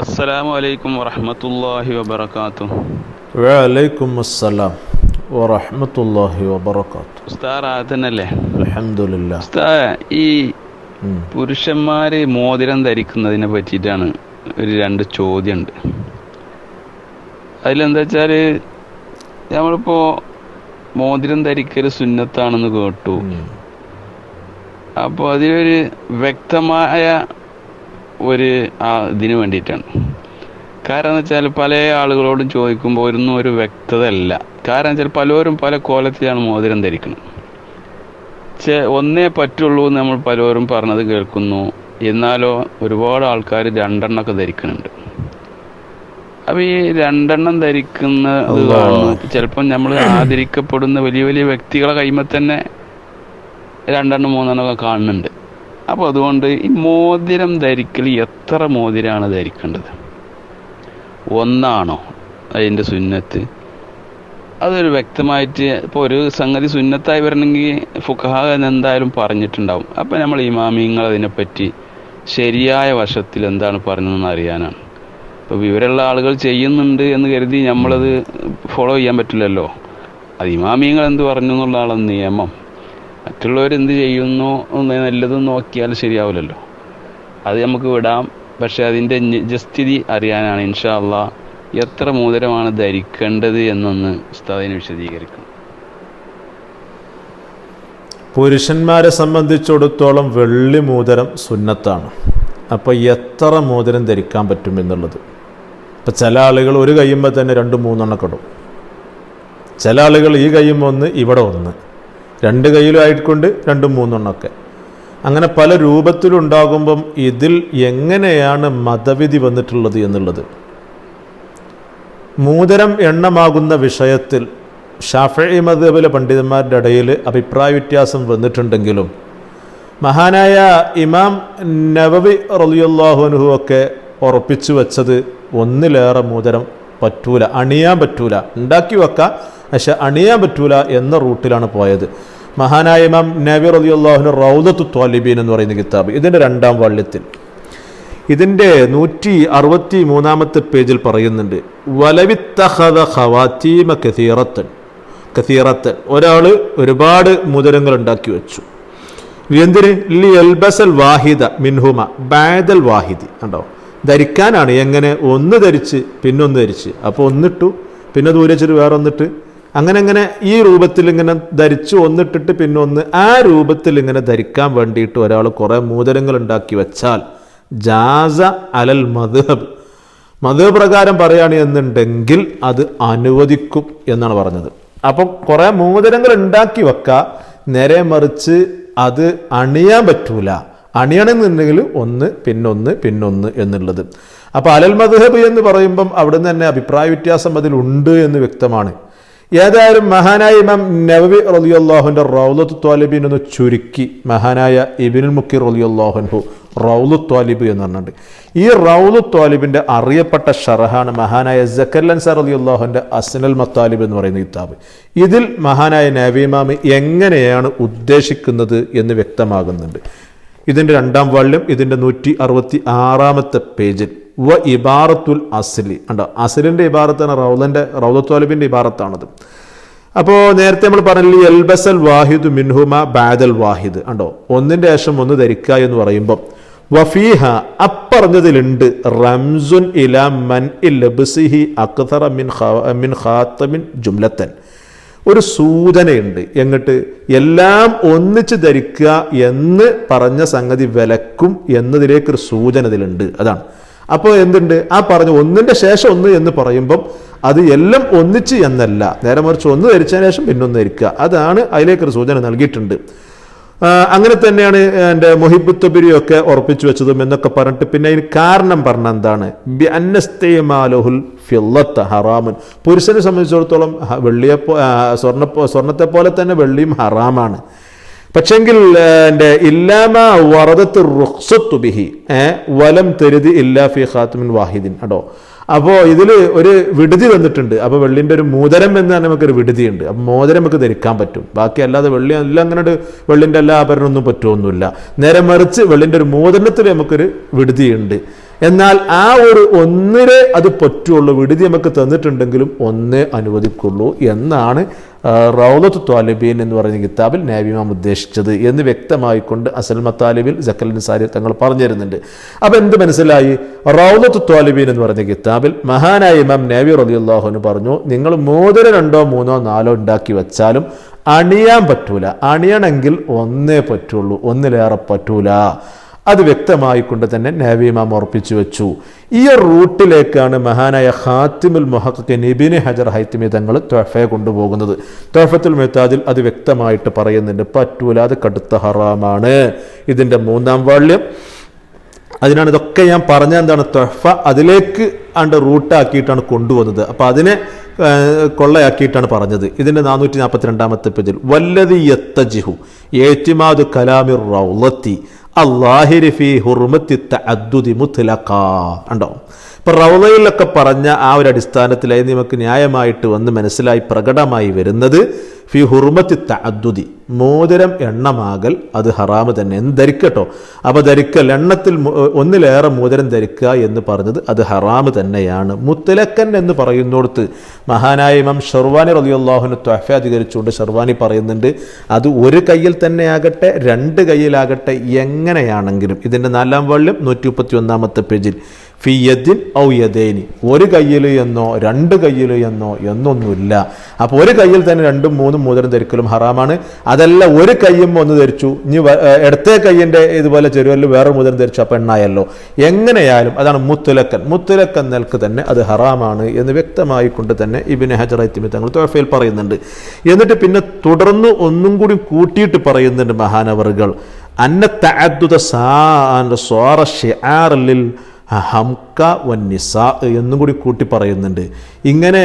അസ്സലാമു അലൈക്കും വലൈക്കും അസ്സലാം ഉസ്താദ് ഉസ്താദ് ഈ. പുരുഷന്മാര് മോതിരം ധരിക്കുന്നതിനെ പറ്റിയിട്ടാണ് ഒരു രണ്ട് ചോദ്യമുണ്ട് അതിലെന്താ വെച്ചാൽ നമ്മളിപ്പോ മോതിരം ധരിക്കൽ സുന്നത്താണെന്ന് കേട്ടു. അപ്പൊ അപ്പോൾ അതിലൊരു വ്യക്തമായ ഒരു ആ ഇതിന് വേണ്ടിയിട്ടാണ്. കാരണം എന്ന് വെച്ചാൽ പല ആളുകളോടും ചോദിക്കുമ്പോൾ ഒന്നും ഒരു വ്യക്തത അല്ല കാരണം വെച്ചാൽ പലരും പല കോലത്തിലാണ് മോതിരം ധരിക്കുന്നത്. ചെ ഒന്നേ പറ്റുള്ളൂ എന്ന് നമ്മൾ പലരും പറഞ്ഞത് കേൾക്കുന്നു. എന്നാലോ ഒരുപാട് ആൾക്കാർ രണ്ടെണ്ണമൊക്കെ ധരിക്കുന്നുണ്ട്. അപ്പോൾ ഈ രണ്ടെണ്ണം ധരിക്കുന്നത് അല്ലാ. ചിലപ്പം നമ്മൾ ആദരിക്കപ്പെടുന്ന വലിയ വലിയ വ്യക്തികളെ കൈമ തന്നെ രണ്ടെണ്ണം മൂന്നെണ്ണം ഒക്കെ കാണുന്നുണ്ട്. അപ്പോൾ അതുകൊണ്ട് ഈ മോതിരം ധരിക്കൽ എത്ര മോതിരമാണ് ധരിക്കേണ്ടത്? ഒന്നാണോ അതിന്റെ സുന്നത്ത്? അതൊരു വ്യക്തമായിട്ട് ഇപ്പോൾ ഒരു സംഗതി സുന്നത്തായി വരണമെങ്കിൽ ഫുഖഹ എന്തായാലും പറഞ്ഞിട്ടുണ്ടാവും. അപ്പോൾ നമ്മൾ ഇമാമിങ്ങൾ അതിനെപ്പറ്റി ശരിയായ വശത്തിൽ എന്താണ് പറഞ്ഞതെന്ന് അറിയാനാണ്. ഇപ്പോൾ വിവരമുള്ള ആളുകൾ ചെയ്യുന്നുണ്ട് എന്ന് കരുതി നമ്മളത് ഫോളോ ചെയ്യാൻ പറ്റില്ലല്ലോ. അത് ഇമാമിയങ്ങൾ എന്ത് പറഞ്ഞു എന്നുള്ളതാണ് നിയമം. മറ്റുള്ളവർ എന്ത് ചെയ്യുന്നു എന്ന് നല്ലതും നോക്കിയാൽ ശരിയാവില്ലല്ലോ. അത് നമുക്ക് വിടാം. പക്ഷെ അതിന്റെ നിജസ്ഥിതി അറിയാനാണ് ഇൻഷാ അള്ളാ എത്ര മോതിരമാണ് ധരിക്കേണ്ടത് എന്നൊന്ന് ഉസ്താദിനെ വിശദീകരിക്കും പുരുഷന്മാരെ സംബന്ധിച്ചിടത്തോളം വെള്ളി മോതിരം സുന്നത്താണ്. അപ്പോൾ എത്ര മോതിരം ധരിക്കാൻ പറ്റും എന്നുള്ളത്. ഇപ്പം ചില ആളുകൾ ഒരു കയ്യുമ്പോൾ തന്നെ രണ്ട് മൂന്നെണ്ണം ഇടും. ചില ആളുകൾ ഈ കയ്യുമ്പോൾ ഒന്ന് ഇവിടെ ഒന്ന്. രണ്ട് കയ്യിലും ആയിക്കൊണ്ട് രണ്ടും മൂന്നെണ്ണമൊക്കെ അങ്ങനെ പല രൂപത്തിലുണ്ടാകുമ്പം ഇതിൽ എങ്ങനെയാണ് മതവിധി വന്നിട്ടുള്ളത് എന്നുള്ളത്. മൂതരം എണ്ണമാകുന്ന വിഷയത്തിൽ ഷാഫി മദബിലെ പണ്ഡിതന്മാരുടെ ഇടയിൽ അഭിപ്രായ വ്യത്യാസം വന്നിട്ടുണ്ടെങ്കിലും മഹാനായ ഇമാം നവവി റലിയുല്ലാഹുനുഹു ഒക്കെ ഉറപ്പിച്ചു വച്ചത് ഒന്നിലേറെ മൂതരം പറ്റൂല അണിയാൻ പറ്റൂല. ഉണ്ടാക്കി വെക്കാം പക്ഷെ അണിയാൻ പറ്റൂല എന്ന റൂട്ടിലാണ് പോയത്. മഹാനായ ഇമാം നബി റലിയുല്ലാഹുന് റൗദത്തു ത്വാലിബീൻ എന്ന് പറയുന്ന കിതാബ്. ഇതിന്റെ രണ്ടാം വള്ളിത്തിൽ. ഇതിന്റെ നൂറ്റി അറുപത്തി മൂന്നാമത്തെ പേജിൽ പറയുന്നുണ്ട് വലവിത്തഹദ ഹവാത്തീമ കസീറത്തൻ. കസീറത്തൻ. ഒരാൾ ഒരുപാട് മുതരങ്ങൾ ഉണ്ടാക്കി വെച്ചു. എന്തിന് ലി എൽബസൽ വാഹിദ മിൻഹുമ ബാദൽ വാഹിദി. കണ്ടോ? ധരിക്കാനാണ്. എങ്ങനെ? ഒന്ന് ധരിച്ച് പിന്നൊന്ന് ധരിച്ച്. അപ്പോൾ ഒന്നിട്ടു പിന്നെ ദൂരെ വെച്ചിട്ട് വേറെ ഒന്നിട്ട് അങ്ങനെ അങ്ങനെ ഈ രൂപത്തിൽ ഇങ്ങനെ ധരിച്ചു ഒന്നിട്ടിട്ട് പിന്നെ ഒന്ന് ആ രൂപത്തിൽ ഇങ്ങനെ ധരിക്കാൻ വേണ്ടിയിട്ട് ഒരാൾ കുറേ മൂതരങ്ങൾ ഉണ്ടാക്കി വെച്ചാൽ ജാസ അലൽ മധുഹബ് മധുഹബ് പ്രകാരം പറയുകയാണ് എന്നുണ്ടെങ്കിൽ അത് അനുവദിക്കും എന്നാണ് പറഞ്ഞത്. അപ്പം കുറേ മൂതരങ്ങൾ ഉണ്ടാക്കി വെക്കുക നേരെ മറിച്ച് അത് അണിയാൻ പറ്റൂല. അണിയണമെന്നുണ്ടെങ്കിൽ ഒന്ന് പിന്നൊന്ന് പിന്നൊന്ന് എന്നുള്ളത്. അപ്പോൾ അലൽ മദ്ഹബ് എന്ന് പറയുമ്പം അവിടുന്ന് തന്നെ അഭിപ്രായ വ്യത്യാസം അതിലുണ്ട് എന്ന് വ്യക്തമാണ്. ഏതായാലും മഹാനായ ഇമാം നവവി റലിയുല്ലാഹുന്റെ റൗലത്ത് ത്വാലിബിൻ എന്ന് ചുരുക്കി. മഹാനായ ഇബിനുൽ മുക്കി റലിയുല്ലാഹുൻഹു റൗലു ത്വാലിബ് എന്ന് പറഞ്ഞിട്ടുണ്ട്. ഈ റൗലു ത്വാലിബിന്റെ അറിയപ്പെട്ട ഷറഹാണ് മഹാനായ ജക്കല്ലൻ സർ അലിയുല്ലാഹുന്റെ അസ്നൽ മത്താലിബ് എന്ന് പറയുന്ന കിതാബ്. ഇതിൽ മഹാനായ നവീമാമ് എങ്ങനെയാണ് ഉദ്ദേശിക്കുന്നത് എന്ന് വ്യക്തമാകുന്നുണ്ട്. ഇതിന്റെ രണ്ടാം വാള്യം ഇതിന്റെ നൂറ്റി അറുപത്തി ആറാമത്തെ പേജിൽ. വ ഇബാറത്തുൽ അസ്ലി. ഉണ്ടോ അസ്ലിന്റെ ഇബാറത്താണ് റൗലന്റെ റൗലത്വാലിബിന്റെ ഇബാറത്താണത്. അപ്പോൾ നേരത്തെ നമ്മൾ പറഞ്ഞില്ലേ എൽബസൽ വാഹിദ് മിൻഹുമ ബാദൽ വാഹിദ്. ഉണ്ടോ ഒന്നിന്റെ ശേഷം ഒന്ന് ധരിക്കുക എന്ന് പറയുമ്പം വഫീഹ അപ്പറഞ്ഞതിലുണ്ട് റംസുൻ ഇല മൻ ഖാ- മിൻ ഖാത്തമിൻ ജുംലത്തൻ. ഒരു സൂചനയുണ്ട്. എങ്ങട്ട്? എല്ലാം ഒന്നിച്ച് ധരിക്കുക എന്ന് പറഞ്ഞ സംഗതി വിലക്കും എന്നതിലേക്കൊരു സൂചന ഇതിലുണ്ട്. അതാണ്. അപ്പോൾ എന്തുണ്ട്? ആ പറഞ്ഞ ഒന്നിന്റെ ശേഷം ഒന്ന് എന്ന് പറയുമ്പം അത് എല്ലാം ഒന്നിച്ച് എന്നല്ല. നേരെ മറിച്ച് ഒന്ന് ധരിച്ചതിന് ശേഷം പിന്നൊന്ന് ധരിക്കുക. അതാണ് അതിലേക്കൊരു സൂചന നൽകിയിട്ടുണ്ട്. അങ്ങനെ തന്നെയാണ് എന്റെ മൊഹിബുത്തബിരിയൊക്കെ ഉറപ്പിച്ചു വെച്ചതും എന്നൊക്കെ പറഞ്ഞിട്ട് പിന്നെ അതിന് കാരണം പറഞ്ഞ എന്താണ്? ഹറാമുൻ. പുരുഷനെ സംബന്ധിച്ചിടത്തോളം വെള്ളിയെ സ്വർണ സ്വർണത്തെ പോലെ തന്നെ വെള്ളിയും ഹറാമാണ്. പക്ഷെങ്കിൽ എന്റെ ഇല്ലാമ വറദത്ത് റുഖ്സത്തു ബിഹി വലം തെരുതി ഇല്ലാ ഫി ഖാത്തുമിൻ വാഹിദിൻ. കേട്ടോ അപ്പോൾ ഇതിൽ ഒരു വിടുതി വന്നിട്ടുണ്ട് അപ്പോൾ വെള്ളിന്റെ ഒരു മൂതരം എന്ന് തന്നെ നമുക്കൊരു വിടുതിയുണ്ട്. അപ്പോൾ മോതിരം നമുക്ക് ധരിക്കാൻ പറ്റും. ബാക്കി അല്ലാതെ വെള്ളി എല്ലാം അങ്ങനെ ഒരു വെള്ളിന്റെ എല്ലാ ആഭരണമൊന്നും പറ്റുമൊന്നുമില്ല നേരെ മറിച്ച് വെള്ളിന്റെ ഒരു മോതിരത്തിൽ നമുക്കൊരു വിടുതിയുണ്ട്. എന്നാൽ ആ ഒരു ഒന്നിനെ അത് പറ്റുള്ളൂ വിടുതി നമുക്ക് തന്നിട്ടുണ്ടെങ്കിലും ഒന്നേ അനുവദിക്കുള്ളൂ എന്നാണ് റൗലത്ത് ത്വാലിബീൻ എന്ന് പറഞ്ഞ കിതാബിൽ നാബിമാം ഉദ്ദേശിച്ചത് എന്ന് വ്യക്തമായിക്കൊണ്ട് അസൽമ താലിബിൽ ജക്കൽ നിസാരി തങ്ങൾ പറഞ്ഞു തരുന്നുണ്ട് അപ്പം എന്ത് മനസ്സിലായി? റൗലത്ത് ത്വാലിബീൻ എന്ന് പറഞ്ഞ കിതാബിൽ മഹാനായ ഇമാം നാബി റലിയുള്ളാഹുന് പറഞ്ഞു നിങ്ങൾ മോതിര രണ്ടോ മൂന്നോ നാലോ ഉണ്ടാക്കി വെച്ചാലും അണിയാൻ പറ്റൂല. അണിയണമെങ്കിൽ ഒന്നേ പറ്റുള്ളൂ ഒന്നിലേറെ പറ്റൂല. അത് വ്യക്തമായിക്കൊണ്ട് തന്നെ നാവിമാം ഉറപ്പിച്ചു വെച്ചു. ഈ റൂട്ടിലേക്കാണ് മഹാനായ ഹാത്തിമുൽ മൊഹക്കി നിബിന് ഹജർ ഹൈത്തിമി തങ്ങൾ തൊഫയെ കൊണ്ടുപോകുന്നത്. തൊഫത്തുൽ മെത്താദിൽ അത് വ്യക്തമായിട്ട് പറയുന്നുണ്ട് പറ്റൂല അത് കടുത്ത ഹറാമാണ്. ഇതിന്റെ മൂന്നാം വാള്യം. അതിനാണ് ഇതൊക്കെ ഞാൻ പറഞ്ഞ എന്താണ് തൊഫ അതിലേക്ക് ആണ്ട് റൂട്ടാക്കിയിട്ടാണ് കൊണ്ടുവന്നത്. അപ്പോൾ അതിനെ കൊള്ളയാക്കിയിട്ടാണ് പറഞ്ഞത്. ഇതിന്റെ നാനൂറ്റി നാൽപ്പത്തി രണ്ടാമത്തെ പേജിൽ വല്ലതി യത്തജിഹു ഏറ്റിമാദ് കലാമിർ റൗലത്തി അള്ളാഹിരി ഫി ഹുർമത്തി ഉണ്ടോ ഇപ്പൊ റൗലയിലൊക്കെ പറഞ്ഞ ആ ഒരു അടിസ്ഥാനത്തിലായി നമുക്ക് ന്യായമായിട്ട് വന്ന് മനസ്സിലായി പ്രകടമായി വരുന്നത്. ഫി ഹുർമത്തി തഅദ്ദുദി. മോതിരം എണ്ണമാകൽ അത് ഹറാമ് തന്നെ. ധരിക്കട്ടോ? അപ്പോൾ ധരിക്കൽ എണ്ണത്തിൽ ഒന്നിലേറെ മോതിരം ധരിക്കുക എന്ന് പറഞ്ഞത് അത് ഹറാമ് തന്നെയാണ്. മുത്തലക്കൻ എന്ന് പറയുന്നിടത്ത് മഹാനായ ഇമാം ഷെർവാനി റലിയുള്ളാഹുന് ത്വഫ അധികരിച്ചുകൊണ്ട് ഷെർവാനി പറയുന്നുണ്ട് അത് ഒരു കയ്യിൽ തന്നെ ആകട്ടെ രണ്ട് കയ്യിലാകട്ടെ എങ്ങനെയാണെങ്കിലും. ഇതിന്റെ നാലാം വള്ളിയും നൂറ്റി മുപ്പത്തി ഒന്നാമത്തെ പേജിൽ. ഫി യദിൻ ഔ യദേനി. ഒരു കയ്യിൽ എന്നോ രണ്ട് കയ്യിൽ എന്നോ എന്നൊന്നുമില്ല. അപ്പോൾ ഒരു കയ്യിൽ തന്നെ രണ്ടും മൂന്നും മൂതരും ധരിക്കലും ഹറാമാണ്. അതല്ല ഒരു കയ്യും ഒന്ന് ധരിച്ചു. ഇനി ഇടത്തെ കയ്യിന്റെ ഇതുപോലെ ചെരുവല്ല വേറെ മോതിരം ധരിച്ചു അപ്പം എണ്ണായല്ലോ എങ്ങനെയായാലും അതാണ് മുത്തുലക്കൻ. മുത്തുലക്കൻ നിലയ്ക്ക് തന്നെ അത് ഹറാമാണ് എന്ന് വ്യക്തമായി കൊണ്ട് തന്നെ ഇബിന് ഹജറൈത്തിമി തങ്ങൾ തോഫയിൽ പറയുന്നുണ്ട്. എന്നിട്ട് പിന്നെ തുടർന്ന് ഒന്നും കൂടി കൂട്ടിയിട്ട് പറയുന്നുണ്ട് മഹാനവറുകൾ. അന്ന തഅദ്ദുദ സാ സ്വാറ ഹംക വൻ നിസ എന്നും കൂടി കൂട്ടി പറയുന്നുണ്ട്. ഇങ്ങനെ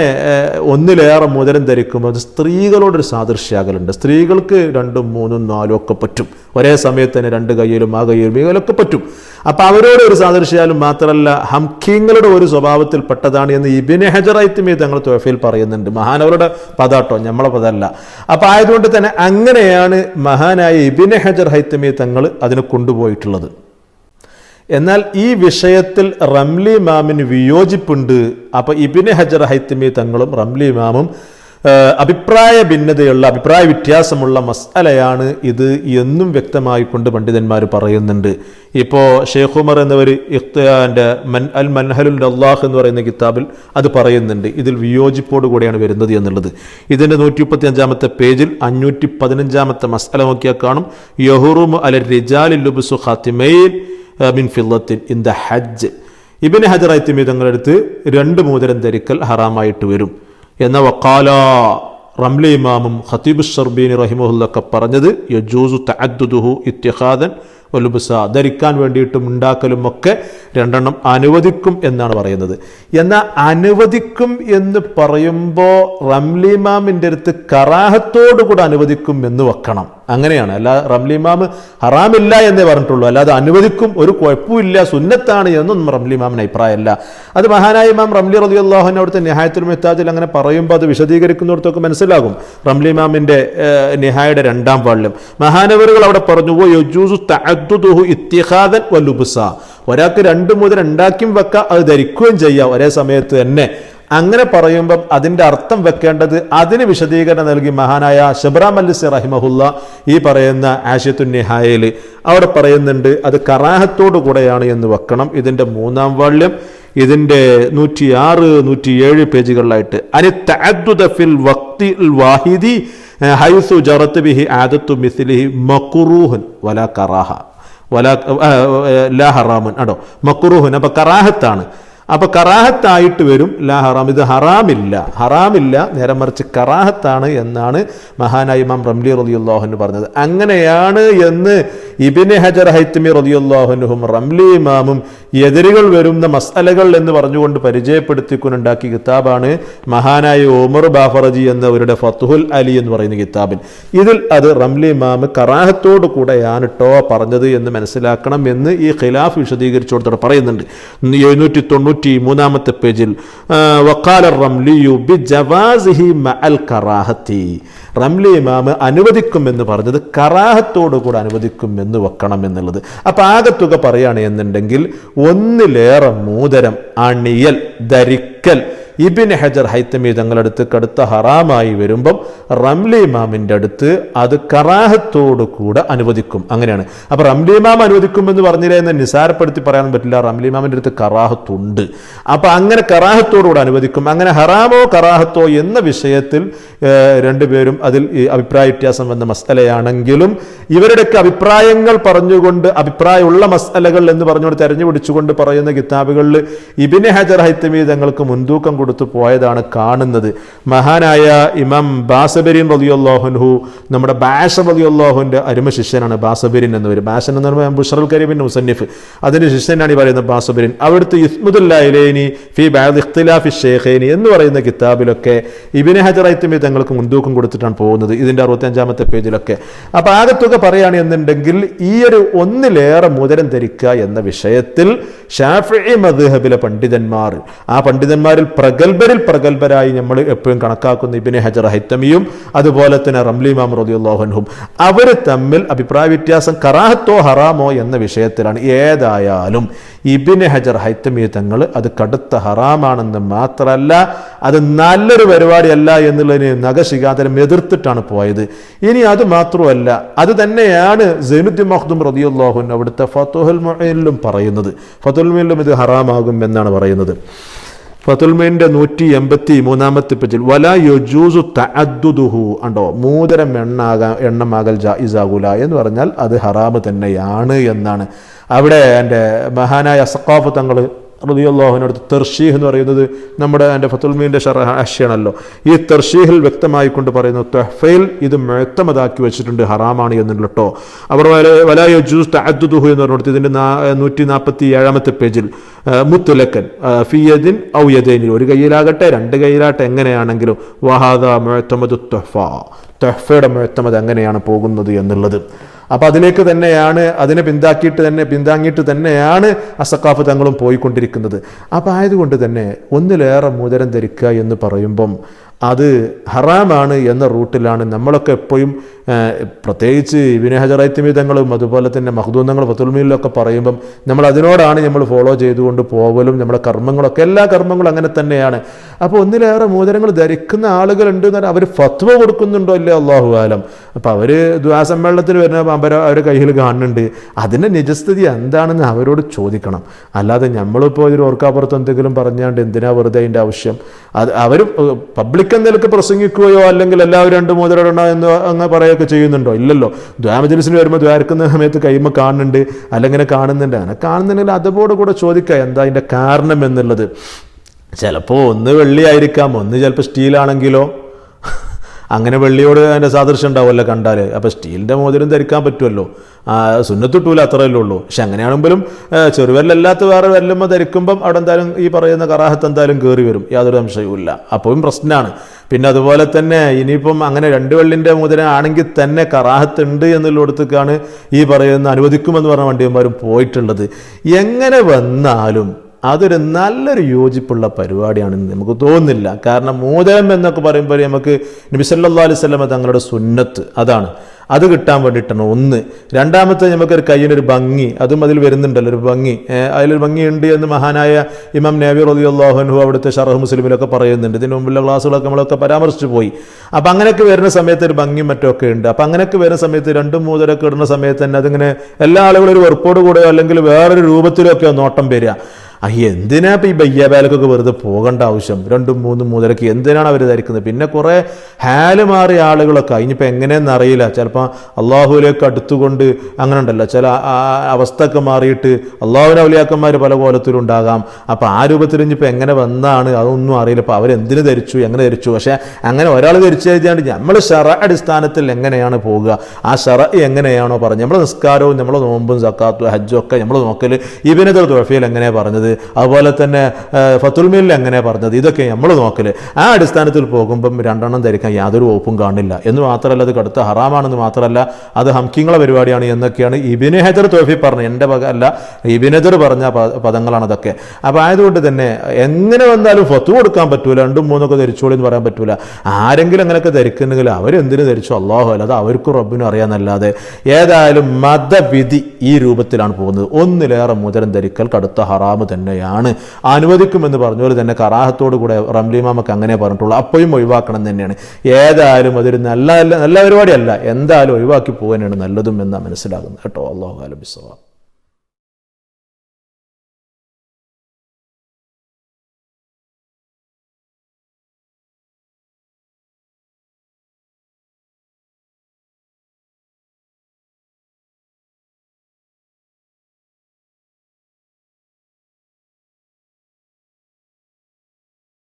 ഒന്നിലേറെ മോതിരം ധരിക്കുമ്പോൾ അത് സ്ത്രീകളോടൊരു സാദൃശ്യാകലുണ്ട്. സ്ത്രീകൾക്ക് രണ്ടും മൂന്നും നാലും ഒക്കെ പറ്റും. ഒരേ സമയത്ത് തന്നെ രണ്ട് കയ്യിലും ആ കയ്യിലും ഈ പറ്റും. അപ്പോൾ അവരോട് ഒരു സാദൃശ്യാലും മാത്രമല്ല ഹംഖീങ്ങളുടെ ഒരു സ്വഭാവത്തിൽ പെട്ടതാണ് എന്ന് ഇബിന് ഹജറൈത്തുമി തങ്ങൾ തോഫയിൽ പറയുന്നുണ്ട്. മഹാനവരുടെ പദാട്ടോ നമ്മളെ പദമല്ല അപ്പോൾ ആയതുകൊണ്ട് തന്നെ അങ്ങനെയാണ് മഹാനായ ഇബിന് ഹജർ ഹൈത്തമി തങ്ങൾ അതിനെ കൊണ്ടുപോയിട്ടുള്ളത്. എന്നാൽ ഈ വിഷയത്തിൽ റംലി മാമിന് വിയോജിപ്പുണ്ട്. അപ്പൊ ഇബിന് ഹജർ ഹൈത്തിമി തങ്ങളും റംലി മാമും അഭിപ്രായ ഭിന്നതയുള്ള അഭിപ്രായ വ്യത്യാസമുള്ള മസ്അലയാണ് ഇത് എന്നും വ്യക്തമായിക്കൊണ്ട് പണ്ഡിതന്മാർ പറയുന്നുണ്ട്. ഇപ്പോൾ ഷെയ്ഖ് ഉമർ എന്നവർ ഇഖ്തിയാന്റെ മൻ അൽ മൻഹലുൽ അള്ളാഹ് എന്ന് പറയുന്ന കിതാബിൽ അത് പറയുന്നുണ്ട്. ഇതിൽ വിയോജിപ്പോട് കൂടിയാണ് വരുന്നത് എന്നുള്ളത്. ഇതിന്റെ നൂറ്റി മുപ്പത്തി അഞ്ചാമത്തെ പേജിൽ അഞ്ഞൂറ്റി പതിനഞ്ചാമത്തെ മസ്അല നോക്കിയാൽ കാണും. യഹുറും അല റിജാലിൽ ലുബുസു ഖാത്തിമൈൻ മിൻ ഫില്ലത്തിൻ ഇൻ ദ ഹജ്ജ്. ഇബിന് ഹജർ ഐത്തിമി രണ്ട് മോതിരം ധരിക്കൽ ഹറാമായിട്ട് വരും. എന്ന വക്കാല റംലി ഇമാമും ഖത്തീബ് ഷർബീനി റഹിമുല്ലൊക്കെ പറഞ്ഞത് യജൂസു തഅദ്ദുദുഹു ഇത്തിഹാദൻ ഒലുബുസ ധരിക്കാൻ വേണ്ടിയിട്ടും ഉണ്ടാക്കലും ഒക്കെ രണ്ടെണ്ണം അനുവദിക്കും എന്നാണ് പറയുന്നത്. എന്നാൽ അനുവദിക്കും എന്ന് പറയുമ്പോൾ റംലിമാമിന്റെ അടുത്ത് കറാഹത്തോടു കൂടെ അനുവദിക്കും എന്ന് വെക്കണം. അങ്ങനെയാണ്. അല്ല റംലിമാമ് ഹറാമില്ല എന്നേ പറഞ്ഞിട്ടുള്ളൂ. അല്ലാതെ അനുവദിക്കും ഒരു കുഴപ്പമില്ല സുന്നത്താണ് എന്നൊന്നും റംലിമാമിന് അഭിപ്രായമല്ല. അത് മഹാനായ ഇമാം റംലി റതി അള്ളാഹുവിനെ അവിടുത്തെ നിഹായത്തുൽ മെത്താജിൽ അങ്ങനെ പറയുമ്പോൾ അത് വിശദീകരിക്കുന്നിടത്തൊക്കെ മനസ്സിലാകും. റംലിമാമിന്റെ നിഹായുടെ രണ്ടാം പാളിലും മഹാനവറുകൾ അവിടെ പറഞ്ഞു ഒരാൾക്ക് രണ്ട് മുതൽ ഉണ്ടാക്കിയും വെക്കാം അത് ധരിക്കുകയും ചെയ്യാം. ഒരേ സമയത്ത് തന്നെ അങ്ങനെ പറയുമ്പം അതിന്റെ അർത്ഥം വെക്കേണ്ടത് അതിന് വിശദീകരണം നൽകി മഹാനായ ഷബ്രാം അല്ലിസ് റഹിമഹുല്ല ഈ പറയുന്ന ആശയത്തു നിഹായയിൽ അവിടെ പറയുന്നുണ്ട് അത് കറാഹത്തോടു കൂടെയാണ് എന്ന് വെക്കണം. ഇതിന്റെ മൂന്നാം വാള്യം ഇതിന്റെ നൂറ്റി ഏഴ് പേജുകളിലായിട്ട്. അനി തഅദ്ദുദ ഫിൽ വക്തി വാഹിദി ഹൈസു ജറത്ത് ബിഹി ആദത്തു മിസ്ലിഹി മക്കുറൂഹൻ വല കറാഹ. വല ലാ ഹറാമൻ. അടോ മക്കുറൂഹൻ അപ്പൊ കറാഹത്താണ്. അപ്പൊ കറാഹത്തായിട്ട് വരും. ലാ ഹറാം. ഇത് ഹറാമില്ല. ഹറാമില്ല നേരെ മറിച്ച് കറാഹത്താണ് എന്നാണ് മഹാനായ ഇമാം റംലി റലിയുല്ലാഹുന് പറഞ്ഞത്. അങ്ങനെയാണ് എന്ന് ഇബിന് ഹജർ ഹൈത്തമി റതിയുല്ലാഹുനുഹും റംലി ഇമാമും എതിരുകൾ വരുന്ന മസലകൾ എന്ന് പറഞ്ഞുകൊണ്ട് പരിചയപ്പെടുത്തിക്കൊണ്ടുണ്ടാക്കിയ കിതാബാണ് മഹാനായ ഉമർ ബാഫറജി എന്നവരുടെ ഫത്തുഹുൽ അലി എന്ന് പറയുന്ന കിതാബിൽ. ഇതിൽ അത് റംലി ഇമാമ് കറാഹത്തോടു കൂടെയാണ് ട്ടോ പറഞ്ഞത് എന്ന് മനസ്സിലാക്കണം എന്ന് ഈ ഖിലാഫ് വിശദീകരിച്ചു കൊടുത്തിട്ട് പറയുന്നുണ്ട്. എഴുന്നൂറ്റി തൊണ്ണൂറ്റി മൂന്നാമത്തെ പേജിൽ വക്കാല റംലിയു ബി ജവാസിഹി മഅൽ കറാഹത്തി. റംലി ഇമാമ് അനുവദിക്കുമെന്ന് പറഞ്ഞത് കറാഹത്തോടുകൂടെ അനുവദിക്കും എന്ന് വെക്കണം എന്നുള്ളത്. അപ്പം ആകെ തുക പറയുകയാണ് എന്നുണ്ടെങ്കിൽ ഒന്നിലേറെ മൂതരം അണിയൽ ധരിക്കൽ ഇബിൻ ഹജർ ഹൈത്തമി തങ്ങളടുത്ത് കടുത്ത ഹറാമായി വരുമ്പം റംലി ഇമാമിന്റെ അടുത്ത് അത് കറാഹത്തോടു കൂടെ അനുവദിക്കും. അങ്ങനെയാണ്. അപ്പോൾ റംലി ഇമാം അനുവദിക്കും എന്ന് പറഞ്ഞില്ലേ എന്ന് നിസാരപ്പെടുത്തി പറയാൻ പറ്റില്ല. റംലി ഇമാമിന്റെ അടുത്ത് കറാഹത്തുണ്ട്. അപ്പോൾ അങ്ങനെ കറാഹത്തോടുകൂടെ അനുവദിക്കും. അങ്ങനെ ഹറാമോ കറാഹത്തോ എന്ന വിഷയത്തിൽ രണ്ടുപേരും അതിൽ അഭിപ്രായ വ്യത്യാസം വന്ന മസ്തലയാണെങ്കിലും ഇവരുടെയൊക്കെ അഭിപ്രായങ്ങൾ പറഞ്ഞുകൊണ്ട് അഭിപ്രായമുള്ള മസ്തലകൾ എന്ന് പറഞ്ഞുകൊണ്ട് തെരഞ്ഞു പിടിച്ചുകൊണ്ട് പറയുന്ന കിതാബുകളിൽ ഇബിന് ഹജർ ഹൈത്തമി തങ്ങൾക്ക് മുൻതൂക്കം കൊടുത്തു പോയതാണ് കാണുന്നത്. മഹാനായ ഇമാം ബാസബരിൻ റലിയുല്ലാഹുൻഹു നമ്മുടെ ബാഷ റലിയുല്ലാഹുവിന്റെ അരുമ ശിഷ്യനാണ് ബാസബരിൻ എന്നവർ ബാഷൻ എന്ന് പറയുമ്പോൾ ബുഷറുൽ കരീബിൻ മുസന്നിഫ്. അതിന്റെ ശിഷ്യനാണ് ഈ പറയുന്നത് ബാസബരിൻ. അവിടുത്തെ യുസ്മുദുല്ലായിലേനി ഫി ബാദ് ഇഖ്തിലാഫി ഷേഖേനി എന്ന് പറയുന്ന കിതാബിലൊക്കെ ഇബിനെ ഹജറായിത്തുമ്പോൾ തങ്ങൾക്ക് മുൻതൂക്കം കൊടുത്തിട്ടാണ് പോകുന്നത്. ഇതിന്റെ അറുപത്തഞ്ചാമത്തെ പേജിലൊക്കെ. അപ്പോൾ ആകത്തുക പറയുകയാണ് എന്നുണ്ടെങ്കിൽ ഈ ഒരു ഒന്നിലേറെ മുതരം ധരിക്കുക എന്ന വിഷയത്തിൽ ഷാഫി മദ്ഹബിലെ പണ്ഡിതന്മാർ ആ പണ്ഡിതന്മാരിൽ പ്രഗത്ഭരിൽ പ്രഗത്ഭരായി നമ്മൾ എപ്പോഴും കണക്കാക്കുന്ന ഇബിനെ ഹജർ ഹൈത്തമിയും അതുപോലെ തന്നെ റംലി മാം റദിയുല്ലാഹുൻഹും അവർ തമ്മിൽ അഭിപ്രായ വ്യത്യാസം കറാഹത്തോ ഹറാമോ എന്ന വിഷയത്തിലാണ്. ഏതായാലും ഇബിന് ഹജർ ഹൈത്തമി തങ്ങൾ അത് കടുത്ത ഹറാമാണെന്ന് മാത്രമല്ല അത് നല്ലൊരു പരിപാടിയല്ല എന്നുള്ളതിന് നഖശികാന്തരം എതിർത്തിട്ടാണ് പോയത്. ഇനി അത് മാത്രമല്ല അത് തന്നെയാണ് സൈനുദ്ദീൻ മഹ്ദും റദിയുല്ലാഹുൻ അവിടുത്തെ ഫത്തുഹുൽ മുഈനിലും പറയുന്നത്. ഫത്തുൽ മുഈനിലും ഇത് ഹറാമാകും എന്നാണ് പറയുന്നത്. ഫത്തുൽമീന്റെ നൂറ്റി എൺപത്തി മൂന്നാമത്തെ പേജിൽ വല യജൂസു തഅദ്ദുദുഹു ഉണ്ടോ മൂതരം എണ്ണാകാ എണ്ണമാകൽ ജായിസാകൂല എന്ന് പറഞ്ഞാൽ അത് ഹറാമ് തന്നെയാണ് എന്നാണ്. അവിടെ എന്റെ മഹാനായ സഖാഫ് തങ്ങൾ റളിയല്ലാഹുവിനടുത്ത് തെർഷീഹ് എന്ന് പറയുന്നത് നമ്മുടെ എന്റെ ഫത്തുൽമീന്റെ ഷറഹാഷ്യാണല്ലോ ഈ തെർഷീഹിൽ വ്യക്തമായിക്കൊണ്ട് പറയുന്നു തെഹ്ഫയിൽ ഇത് മുഅത്തമദാക്കി വെച്ചിട്ടുണ്ട് ഹറാമാണ് എന്നുള്ള കേട്ടോ അവർ വല ജൂസ് തഅദ്ദുദുഹു എന്ന് പറഞ്ഞിടത്ത് ഇതിന്റെ നൂറ്റി നാൽപ്പത്തി ഏഴാമത്തെ പേജിൽ മുത്തുലക്കൻ ഫിയദിൻ ഔയദൈനിൽ യദൈനിൽ ഒരു കയ്യിലാകട്ടെ രണ്ട് കയ്യിലാകട്ടെ എങ്ങനെയാണെങ്കിലും. വഹാദ മുഴത്തമത് തൊഹ്ഫ. തൊഹ്ഫയുടെ മുഴത്തമത് എങ്ങനെയാണ് പോകുന്നത് എന്നുള്ളത്. അപ്പോൾ അതിലേക്ക് തന്നെയാണ് അതിനെ പിന്താക്കിയിട്ട് തന്നെ പിന്താങ്ങിയിട്ട് തന്നെയാണ് അസക്കാഫ് തങ്ങളും പോയിക്കൊണ്ടിരിക്കുന്നത്. അപ്പോൾ ആയതുകൊണ്ട് തന്നെ ഒന്നിലേറെ മുതരം ധരിക്കുക എന്ന് പറയുമ്പം അത് ഹറാമാണ് എന്ന റൂട്ടിലാണ് നമ്മളൊക്കെ എപ്പോഴും പ്രത്യേകിച്ച് ഇബിന് അതുപോലെ തന്നെ മഹദൂന്നങ്ങൾ ഫത്തുൽമീലൊക്കെ പറയുമ്പം നമ്മൾ അതിനോടാണ് നമ്മൾ ഫോളോ ചെയ്തുകൊണ്ട് പോകലും നമ്മുടെ കർമ്മങ്ങളൊക്കെ എല്ലാ കർമ്മങ്ങളും അങ്ങനെ തന്നെയാണ്. അപ്പോൾ ഒന്നിലേറെ മോചനങ്ങൾ ധരിക്കുന്ന ആളുകളുണ്ട് എന്ന് പറഞ്ഞാൽ അവർ ഫത്വ കൊടുക്കുന്നുണ്ടോ ഇല്ലേ? അള്ളാഹു ആലം. അപ്പോൾ അവർ ദ്വാസമ്മേളനത്തിൽ വരുന്ന അവർ അവരെ കയ്യിൽ കാണുന്നുണ്ട്. അതിന്റെ നിജസ്ഥിതി എന്താണെന്ന് അവരോട് ചോദിക്കണം. അല്ലാതെ നമ്മളിപ്പോൾ ഒരു ഓർക്കാപ്പുറത്ത് എന്തെങ്കിലും പറഞ്ഞാണ്ട് എന്തിനാ വെറുതെ അതിന്റെ ആവശ്യം? അത് അവർ പബ്ലിക് എന്തെങ്കിലുമൊക്കെ പ്രസംഗിക്കുകയോ അല്ലെങ്കിൽ എല്ലാവരും രണ്ട് മോതിരടണോ എന്ന് അങ്ങ് പറയുകയൊക്കെ ചെയ്യുന്നുണ്ടോ? ഇല്ലല്ലോ. ദ്വാമജലിസിന് വരുമ്പോൾ ദ്വാരക്കുന്ന സമയത്ത് കൈമ കാണുന്നുണ്ട്. അല്ലെങ്കിൽ കാണുന്നുണ്ട്. അങ്ങനെ കാണുന്നുണ്ടെങ്കിൽ അതുപോലെ കൂടെ ചോദിക്കുക എന്താ അതിന്റെ കാരണം എന്നുള്ളത്? ചിലപ്പോൾ ഒന്ന് വെള്ളിയായിരിക്കാം ഒന്ന് ചിലപ്പോൾ സ്റ്റീലാണെങ്കിലോ. അങ്ങനെ വെള്ളിയോട് അതിന്റെ സാദൃശ്യം ഉണ്ടാവുമല്ലോ കണ്ടാൽ അപ്പോൾ സ്റ്റീലിന്റെ മോതിരം ധരിക്കാൻ പറ്റുമല്ലോ. സുന്നത്തിട്ടൂല അത്രയല്ലേ ഉള്ളൂ. പക്ഷെ അങ്ങനെയാണെങ്കിലും ചെറുവരലല്ലാത്ത വേറെ വെല്ലുമ്പോൾ ധരിക്കുമ്പം അവിടെ എന്തായാലും ഈ പറയുന്ന കറാഹത്ത് എന്തായാലും കയറി വരും. യാതൊരു സംശയവുമില്ല. അപ്പോഴും പ്രശ്നമാണ് പിന്നെ അതുപോലെ തന്നെ ഇനിയിപ്പം അങ്ങനെ രണ്ട് വെള്ളിന്റെ മോതിരം ആണെങ്കിൽ തന്നെ കറാഹത്ത് ഉണ്ട് എന്നുള്ളിടത്തേക്കാണ് ഈ പറയുന്ന അനുവദിക്കുമെന്ന് പറഞ്ഞ വണ്ടിയന്മാരും പോയിട്ടുള്ളത്. എങ്ങനെ വന്നാലും അതൊരു നല്ലൊരു യോജിപ്പുള്ള പരിപാടിയാണെന്ന് നമുക്ക് തോന്നുന്നില്ല. കാരണം മോദം എന്നൊക്കെ പറയുമ്പോൾ നമുക്ക് നബിസല്ലാ അലൈഹി സ്വലമ തങ്ങളുടെ സുന്നത്ത് അതാണ്. അത് കിട്ടാൻ വേണ്ടിയിട്ടാണ് ഒന്ന്. രണ്ടാമത്തെ നമുക്കൊരു കയ്യിലൊരു ഭംഗി അതും അതിൽ വരുന്നുണ്ടല്ലോ ഒരു ഭംഗി. അതിലൊരു ഭംഗിയുണ്ട് എന്ന് മഹാനായ ഇമാം നബി റലി അള്ളാഹുഹു അവിടുത്തെ ഷറഹ് മുസ്ലിമിലൊക്കെ പറയുന്നുണ്ട്. ഇതിന് മുമ്പുള്ള ക്ലാസ്സുകളൊക്കെ നമ്മളൊക്കെ പരാമർശിച്ചു പോയി. അപ്പം അങ്ങനെയൊക്കെ വരുന്ന സമയത്ത് ഒരു ഭംഗിയും മറ്റൊക്കെ ഉണ്ട്. അപ്പം അങ്ങനെയൊക്കെ വരുന്ന സമയത്ത് രണ്ടും മൂന്നരൊക്കെ ഇടുന്ന സമയത്ത് തന്നെ അതിങ്ങനെ എല്ലാ ആളുകളും ഒരു വെറുപ്പോട് കൂടെയോ അല്ലെങ്കിൽ വേറൊരു രൂപത്തിലൊക്കെയോ നോട്ടം വരിക. എന്തിനാ ഇപ്പം ഈ ബയ്യാബാലക്കൊക്കെ വെറുതെ പോകേണ്ട ആവശ്യം? രണ്ടും മൂന്നും മുതലൊക്കെ എന്തിനാണ് അവർ ധരിക്കുന്നത്? പിന്നെ കുറേ ഹാൽ മാറിയ ആളുകളൊക്കെ ഇനിയിപ്പോൾ എങ്ങനെയെന്ന് അറിയില്ല. ചിലപ്പോൾ അള്ളാഹുലേക്ക് അടുത്തുകൊണ്ട് അങ്ങനെ ഉണ്ടല്ലോ. ചില അവസ്ഥയൊക്കെ മാറിയിട്ട് അള്ളാഹുവിനെ അവലിയാക്കന്മാർ പല കോലത്തിലും ഉണ്ടാകാം. അപ്പോൾ ആ രൂപത്തിൽ ഇനിയിപ്പോൾ എങ്ങനെ വന്നാണ് അതൊന്നും അറിയില്ല. അപ്പോൾ അവരെന്തിനു ധരിച്ചു എങ്ങനെ ധരിച്ചു? പക്ഷേ അങ്ങനെ ഒരാൾ ധരിച്ചു കഴിഞ്ഞാൽ നമ്മൾ ഷറ അടിസ്ഥാനത്തിൽ എങ്ങനെയാണ് പോകുക ആ ഷറ എങ്ങനെയാണോ പറഞ്ഞത്? നമ്മുടെ നിസ്കാരവും നമ്മുടെ നോമ്പും സക്കാത്തും ഹജ്ജും ഒക്കെ നമ്മൾ നോക്കൽ ഇവനത് തൊഴഫയിൽ എങ്ങനെയാണ് പറഞ്ഞത്? അതുപോലെ തന്നെ ഫത്തുൽമീലിൽ എങ്ങനെ പറഞ്ഞത്? ഇതൊക്കെ നമ്മൾ നോക്കൽ ആ അടിസ്ഥാനത്തിൽ പോകുമ്പം രണ്ടെണ്ണം ധരിക്കാൻ യാതൊരു വകുപ്പും കാണില്ല. എന്ന് മാത്രമല്ല അത് കടുത്ത ഹറാമാണെന്ന് മാത്രമല്ല അത് ഹംകിങ്ങളെ പരിപാടിയാണ് എന്നൊക്കെയാണ് ഇബിന് ഹെദർ തോഫി പറഞ്ഞത്. എന്റെ പക അല്ല ഇബിൻ ഹെദർ പറഞ്ഞ പദങ്ങളാണ് അതൊക്കെ. അപ്പോൾ ആയതുകൊണ്ട് തന്നെ എങ്ങനെ വന്നാലും ഫത്തു കൊടുക്കാൻ പറ്റൂല. രണ്ടും മൂന്നൊക്കെ ധരിച്ചോളി എന്ന് പറയാൻ പറ്റൂല. ആരെങ്കിലും അങ്ങനെയൊക്കെ ധരിക്കുന്നെങ്കിൽ അവരെന്തിനു ധരിച്ചു? അള്ളാഹു അല്ലാതെ അവർക്കും റബ്ബിനും അറിയാന്നല്ലാതെ. ഏതായാലും മതവിധി ഈ രൂപത്തിലാണ് പോകുന്നത്. ഒന്നിലേറെ മുതരം ധരിക്കൽ കടുത്ത ഹറാമ് തന്നെയാണ്. അനുവദിക്കുമെന്ന് പറഞ്ഞ. പോലെ തന്നെ കറാഹത്തോടു കൂടെ റംലിമാമക്ക് അങ്ങനെ പറഞ്ഞിട്ടുള്ളൂ അപ്പോഴും ഒഴിവാക്കണം തന്നെയാണ്. ഏതായാലും അതൊരു നല്ല നല്ല പരിപാടിയല്ല. എന്തായാലും ഒഴിവാക്കി പോകാനാണ് നല്ലതും എന്നാണ് മനസ്സിലാകുന്നത്. കേട്ടോ. അള്ളാഹു അലബിസ്വാ